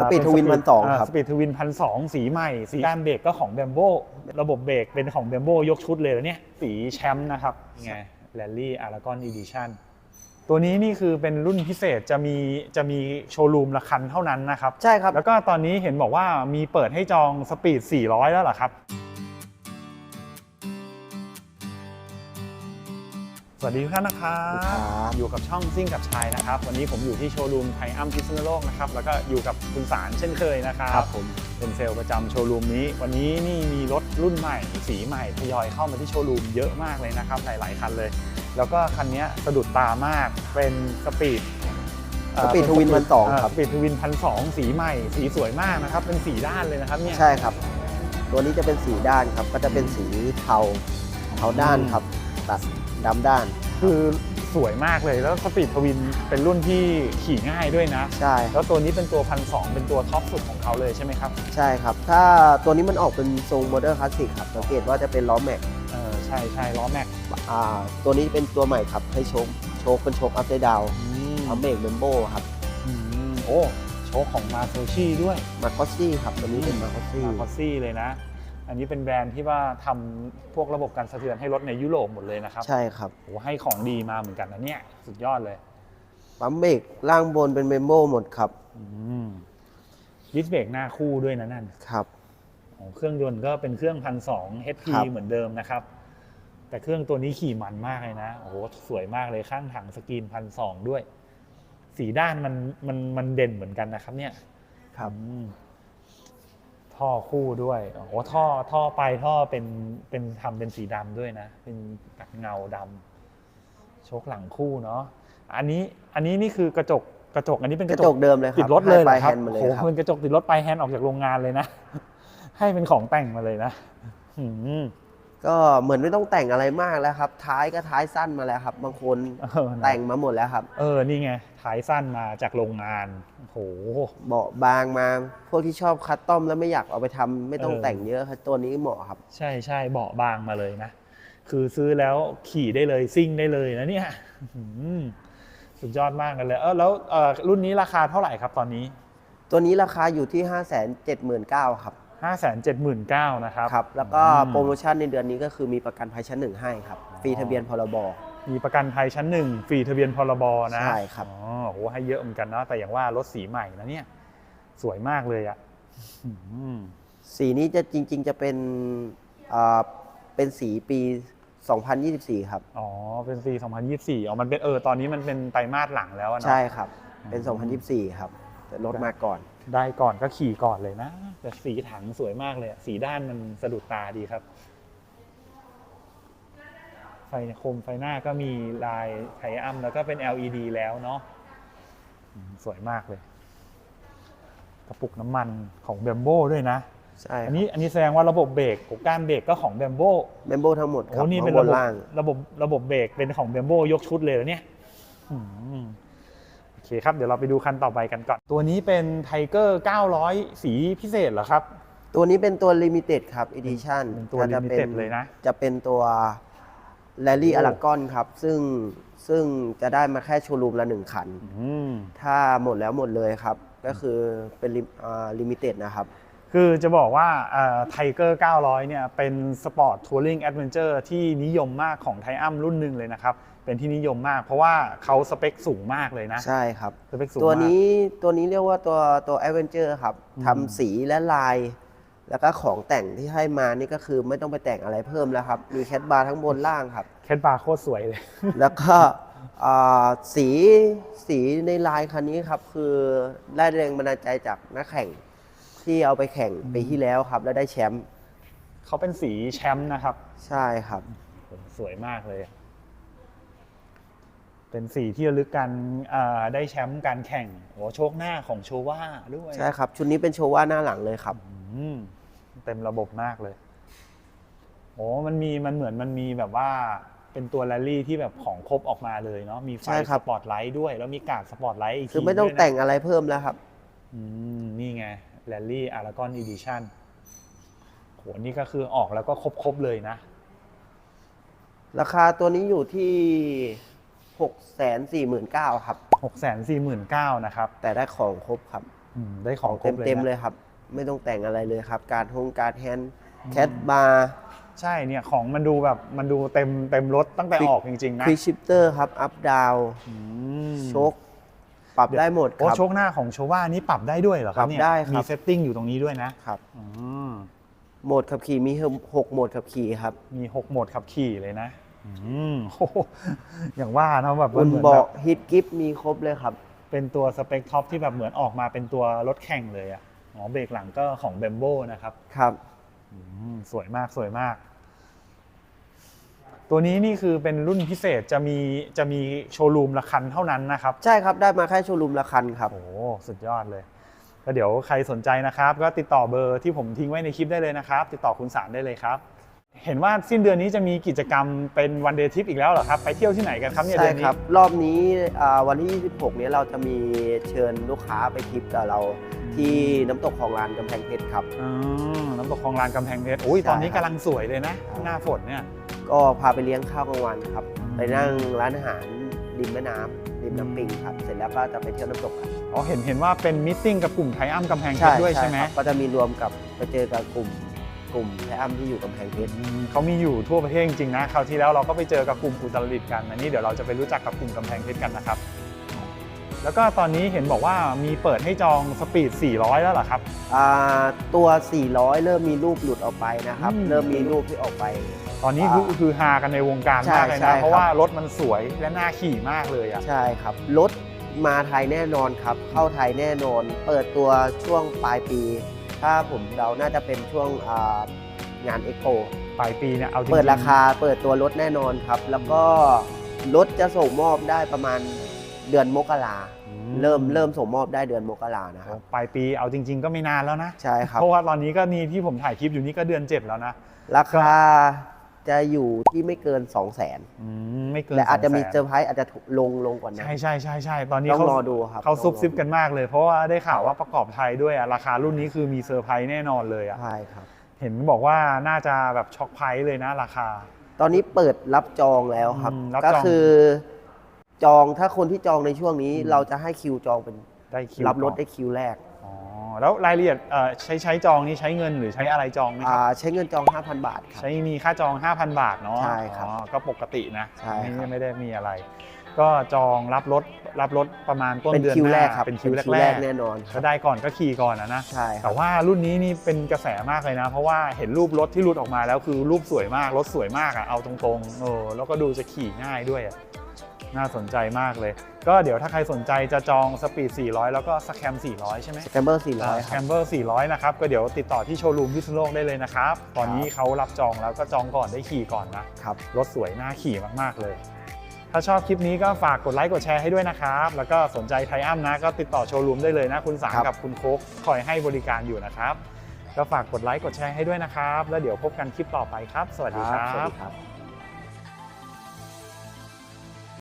สปีดทวินพันสองครับ สปีดทวินพันสองสีใหม่ สีการเบรกก็ของแบมโบระบบเบรกเป็นของแบมโบยกชุดเลยแล้วเนี่ย สีแชมป์นะครับไงแรลลี่อารากอนอีดิชั่นตัวนี้นี่คือเป็นรุ่นพิเศษจะมีจะมีโชว์รูมละคันเท่านั้นนะครับ ใช่ครับ แล้วก็ตอนนี้เห็นบอกว่ามีเปิดให้จองสปีด 400 แล้วเหรอครับ วัสดีทุกท่านนะครับครับอยู่กับช่องซิ่งกับชายนะครับ วันนี้ผมอยู่ที่โชว์รูมไทอัมพิษณุโลกนะครับแล้วก็อยู่กับคุณสารเช่นเคยนะครับครับผมเป็นเซลล์ประจำโชว์รูมนี้ วันนี้นี่มีรถรุ่นใหม่ สีใหม่ทยอยเข้ามาที่โชว์รูมเยอะมากเลยนะครับหลายๆคันเลย แล้วก็คันนี้สะดุดตามากเป็นสปีดเอ่อสปีดทวินพันสองครับสปีดทวินพันสองสีใหม่ สีสวยมากนะครับเป็นสีด้านเลยนะครับเนี่ยใช่ครับ ตัวนี้จะเป็นสีด้านครับก็จะเป็นสีเทาเทาด้านครับตัด ดำด้าน คือสวยมากเลยแล้วสปีดทวินเป็นรุ่นที่ขี่ง่ายด้วยนะ ใช่คแล้รับวตัวนี้เป็นตัวพันสองเป็นตัวท็อปสุดของเขาเลยใช่ไหมครับ ใช่ครับ ถ้าตัวนี้มันออกเป็นทรงโมเดิร์นคลาสสิกครับสังเกตว่าจะเป็นล้อแม็กเออใช่ใช่ล้อแม็กอ่าตัวนี้เป็นตัวใหม่ครับให้โชคโชคเป็นโชคอัพไซด์ดาวอืมพร้อมเบรกเบมโบครับอืมโอ้โชคของมาโซชิด้วยมาคอสซี่ครับตัวนี้เป็นมาคอสซี่มาคอสซี่เลยนะ อันนี้เป็นแบรนด์ที่ว่าทำพวกระบบการสะเทือนให้รถในยุโรปหมดเลยนะครับใช่ครับ โอ้ให้ของดีมาเหมือนกันนะเนี่ยสุดยอดเลยปั๊มเบรกล่างบนเป็นเบมโบหมดครับอืมดิสเบรกหน้าคู่ด้วยนะนั่น ครับโอ้เครื่องยนต์ก็เป็นเครื่องพันสอง HP ครับ เหมือนเดิมนะครับ แต่เครื่องตัวนี้ขี่มันมากเลยนะ โอ้โห สวยมากเลยข้างถังสกรีนพันสองด้วย สีด้านมันมันมันเด่นเหมือนกันนะครับเนี่ยครับ อืม ท่อคู่ด้วยโอ้โหท่อท่อไปลายท่อเป็นเป็นทำเป็นสีดำด้วยนะ เป็นกัดเงาดำโชคหลังคู่เนาะอันนี้อันนี้นี่คือกระจกกระจก อันนี้เป็นกระจกเดิมเลยครับติดรถเลยเหรอให้ครับปลายแฮนด์มาเลยโอ้โหครับเป็นกระจกติดรถปลายแฮนด์ออกจากโรงงานเลยนะ ให้เป็นของแต่งมาเลยนะอืม ก็เหมือนไม่ต้องแต่งอะไรมากแล้วครับ ท้ายก็ท้ายสั้นมาแล้วครับ บางคนเออนะแต่งมาหมดแล้วครับ เออนี่ไงท้ายสั้นมาจากโรงงานโอ้โห เบาะบางมา พวกที่ชอบคัสตอมแล้วไม่อยากเอาไปทำไม่ต้องเออ แต่งเยอะครับตัวนี้เหมาะครับ ใช่ใช่เบาะบางมาเลยนะ คือซื้อแล้วขี่ได้เลยซิ่งได้เลยนะเนี่ยอืมสุดยอดมากกันเลยเออแล้วเอ่อรุ่นนี้ราคาเท่าไหร่ครับตอนนี้ ตัวนี้ราคาอยู่ที่ 5 7 9 0 0 0ครับ 5 7 9 0 0 0นะครับ ครับ แล้วก็อืมโปรโมชั่นในเดือนนี้ก็คือมีประกันภัยชั้นหนึ่งให้ครับ ฟรีทะเบียนพรบ มีประกันภัยชั้นหนึ่งฟรีทะเบียนพรบนะใช่ครับอ๋อโหให้เยอะเหมือนกันเนาะแต่อย่างว่ารถสีใหม่นะเนี่ยสวยมากเลยอะ่ะอืมสีนี้จะจริง ๆ จะเป็นอ่าเป็นสีปี 2024 ครับ อ๋อ เป็นปี2024 อ๋อ มันเป็นเออ ตอนนี้มันเป็นไตรมาสหลังแล้วอะเนาะใช่ครับ เป็นอืม2024 ครับแต่รถมาก่อน ได้ก่อนก็ขี่ก่อนเลยนะ แต่สีถังสวยมากเลยอะสีด้านมันสะดุดตาดีครับ ไฟโคมไฟหน้าก็มีลายไทอัมแล้วก็เป็น LED แล้วเนาะอืมสวยมากเลย กระปุกน้ำมันของแบมโบด้วยนะ ใช่คอัรันบนี้อันนี้แสดงว่าระบบเบรกของการเบรกก็ของแบมโบเบมโบทั้งหมดคโอ้รับนี่เป็นข้างบระบบล่างระบบระบบเบรกเป็นของเบมโบยกชุดเลยแล้วเนี่ย อืมโอเคครับ เดี๋ยวเราไปดูคันต่อไปกันก่อน ตัวนี้เป็นไทเกอร์900 สีพิเศษเหรอครับ ตัวนี้เป็นตัว Limited ครับ Edition เป็นตัวจะ Limited เลยนะ จะเป็นตัว Rally โอ้ a l a g o n ครับ ซึ่งซึ่งจะได้มาแค่โชว์รูมละหนึ่งคัน อืม ถ้าหมดแล้วหมดเลยครับ ก็คือเป็นลิมิเต็ดนะครับ คือจะบอกว่าไทเกอร์900 เนี่ย เป็นสปอร์ตทัวริงแอดเวนเจอร์ที่นิยมมากของไทอัมรุ่นหนึ่งเลยนะครับ เป็นที่นิยมมาก เพราะว่าเขาสเปคสูงมากเลยนะ ใช่ครับ สเปคสูงตัวมาก นี้ตัวนี้เรียกว่าตัวตัว a d v e n t u r e ครับอืม ทำสีและลาย แล้วก็ของแต่งที่ให้มานี่ก็คือไม่ต้องไปแต่งอะไรเพิ่มแล้วครับ มีแคทบาร์ทั้งบนล่างครับ แคทบาร์โคตรสวยเลย แล้วก็อ่าสีสีในลายคันนี้ครับ คือได้แรงบันดาลใจจากนักแข่งที่เอาไปแข่งปีที่แล้วครับ แล้วได้แชมป์เขาเป็นสีแชมป์นะครับ ใช่ครับโอ้สวยมากเลย เป็นสีที่ระลึกการอ่าได้แชมป์การแข่งโอ้โชคหน้าของโชว่าด้วยใช่ครับ ชุดนี้เป็นโชว่าหน้าหลังเลยครับอืมเต็มระบบมากเลยโอ้มันมีมันเหมือนมันมีแบบว่าเป็นตัวแรลลี่ที่แบบของครบออกมาเลยเนาะมีไฟใช่คสรับปอตไลท์ด้วย แล้วมีการ์ดสปอตไลท์อีกทีคือไม่ต้องด้วยนะแต่งอะไรเพิ่มแล้วครับอืมนี่ไงแรลลี่อารากอนอีดิชั่นโหนี่ก็คือออกแล้วก็ครบๆเลยนะ ราคาตัวนี้อยู่ที่ 6 4 9 0 0 0ครับ 6 4 9 0 0 0นะครับแต่ได้ของครบครับอืมได้ของครเต็บมเลยเต็มนะเลยครับ ไม่ต้องแต่งอะไรเลยครับ การทงการแฮนด์แคทบาร์ใช่เนี่ยของมันดูแบบมันดูเต็มเต็มรถตั้งแต่ Quick ออกจริงๆนะควิกชิปเตอร์ครับอัพดาวอืม โชคปรับได้หมดคโอ้รับ โชคหน้าของโชว่านี่ปรับได้ด้วยเหรอครับปรับเนี่ยได้ครับ มีเซตติ้งอยู่ตรงนี้ด้วยนะครับอืมโหมดขับขี่มีหกโหมดขับขี่ครับ มี 6 โหมดขับขี่เลยนะ อืมโอ้โหอย่างว่านะแบบคุมันณเหมือนเบาะแบบฮิตกิฟมีครบเลยครับ เป็นตัวสเปคท็อปที่แบบเหมือนออกมาเป็นตัวรถแข่งเลยอะอ๋อเบรกหลังก็ของเบมโบนะครับ ครับ อืมสวยมากสวยมาก ตัวนี้นี่คือเป็นรุ่นพิเศษจะมีจะมีโชว์รูมละคันเท่านั้นนะครับ ใช่ครับได้มาแค่โชว์รูมละคันครับ โอ้โหสุดยอดเลย ก็เดี๋ยวใครสนใจนะครับ ก็ติดต่อเบอร์ที่ผมทิ้งไว้ในคลิปได้เลยนะครับ ติดต่อคุณสารได้เลยครับ เห็นว่าสิ้นเดือนนี้จะมีกิจกรรมเป็นวันเดย์ทริปอีกแล้วเหรอครับ ไปเที่ยวที่ไหนกันครับเนี่ยใช่เดือนนี้ครับ รอบนี้อ่าวันที่ 26 เนี้ยเราจะมีเชิญลูกค้าไปทริปกับเราที่น้ำตกของลานกำแพงเพชรครับ อ๋อน้ำตกคลองลานกำแพงเพชรโอ้ยใช่ตอนนี้ครับกำลังสวยเลยนะหน้าฝนเนี่ย ก็พาไปเลี้ยงข้าวกลางวันครับอืมไปนั่งร้านอาหารริมแม่น้ำริมน้ำปิงครับ เสร็จแล้วก็จะไปเที่ยวน้ำตกกันอ๋อเห็นเห็นว่าเป็นมิทติ้งกับกลุ่มไทอัมกำแพงเพชรด้วยใช่ไหม ครับก็จะมีรวมกับไปเจอกับกลุ่ม กลุ่มไทอัมที่อยู่กำแพงเพชรอืมเขามีอยู่ทั่วประเทศจริงๆนะคราวที่แล้วเราก็ไปเจอกับกลุ่มอุตรดิตถ์กันอันนี้เดี๋ยวเราจะไปรู้จักกับกลุ่มกำแพงเพชรกันนะครับ แล้วก็ตอนนี้เห็นบอกว่ามีเปิดให้จองสปีด 400 แล้วเหรอครับ อ่าตัว 400 เริ่มมีรูปหลุดออกไปนะครับ อืม เริ่มมีรูปที่ออกไป ตอนนี้คืออ่าคือฮากันในวงการใช่มากเลยใช่นะครับเพราะว่ารถมันสวยและน่าขี่มากเลยอะใช่ครับรถมาไทยแน่นอนครับ เข้าไทยแน่นอน เปิดตัวช่วงปลายปี ถ้าผมเดาน่าจะเป็นช่วงอ่างานเอ็กโปปลายปีเนี่ยเอาจริงๆเปิดราคาเปิดตัวรถแน่นอนครับ แล้วก็รถจะส่งมอบได้ประมาณเดือนมกราอืเริ่มเริ่มส่งมอบได้เดือนมกรานะครับ ปลายปีเอาจริง ๆ ก็ไม่นานแล้วนะ ใช่ครับ เพราะว่าตอนนี้ก็นี่ที่ผมถ่ายคลิปอยู่นี่ก็เดือนเจ็ดแล้วนะ ราคา จะอยู่ที่ไม่เกิน 2 0 0 0 0นอืมไม่เกินและอาจจะมี200,000 เซอร์ไพรส์อาจจะลงลงกว่านั้น ใช่ใช่ใช่ใช่ตอนนี้ต้องเขารอดูครับเขาต้องรอซุบซิบดูกันมากเลย เพราะว่าได้ข่าวว่าประกอบไทยด้วยอะราคารุ่นนี้คือมีเซอร์ไพรส์แน่นอนเลยอะใช่ครับ เห็นบอกว่าน่าจะแบบช็อกไพรส์เลยนะราคา ตอนนี้เปิดรับจองแล้วครับ อืมรับก็จองคือ จองถ้าคนที่จองในช่วงนี้ อืม เราจะให้คิวจองเป็นได้คิวรับรถก่อนได้คิวแรกอ๋อ แล้วรายละเอียดเอ่อใช้ใช้จองนี่ใช้เงินหรือใช้อะไรจองไหมครับ อ่าใช้เงินจอง 5,000 บาทครับ ใช้มีค่าจอง 5,000 บาทเนาะใช่ครับอ๋อก็ปกตินะใช่ครับไม่ไม่ได้มีอะไร ก็จองรับรถรับรถประมาณต้นเป็นเดือนคิวหแรน้ากครับเป็นคิวแรแรกกแน่นอนคๆรัก็บได้ก่อนก็ขี่ก่อนนะนะ ใช่ครัแต่บว่ารุ่นนี้นี่เป็นกระแสมากเลยนะ เพราะว่าเห็นรูปรถที่หลุดออกมาแล้วคือรูปสวยมาก รถสวยมากอะเอาตรงๆเออแล้วก็ดูจะขี่ง่ายด้วยอะ น่าสนใจมากเลย ก็เดี๋ยวถ้าใครสนใจจะจองสปีด 400 แล้วก็สแคม 400 ใช่ไหมสแคมเบอร์400 สคแครับ มเบอร์ 400 นะครับ ก็เดี๋ยวติดต่อที่โชว์รูมพิษณุโลกได้เลยนะครับ ตอนนี้เขารับจองแล้วก็จองก่อนได้ขี่ก่อนนะ ครับ รถสวยน่าขี่มาก ๆ เลย ถ้าชอบคลิปนี้ก็ฝากกดไลค์กดแชร์ให้ด้วยนะครับ แล้วก็สนใจไทอัมนะ ก็ติดต่อโชว์รูมได้เลยนะ คุณสารครับ กับคุณโคกคอยให้บริการอยู่นะครับ ก็ฝากกดไลค์กดแชร์ให้ด้วยนะครับ แล้วเดี๋ยวพบกันคลิปต่อไปครับ สวัสดีครัสวัสบ ดีครับ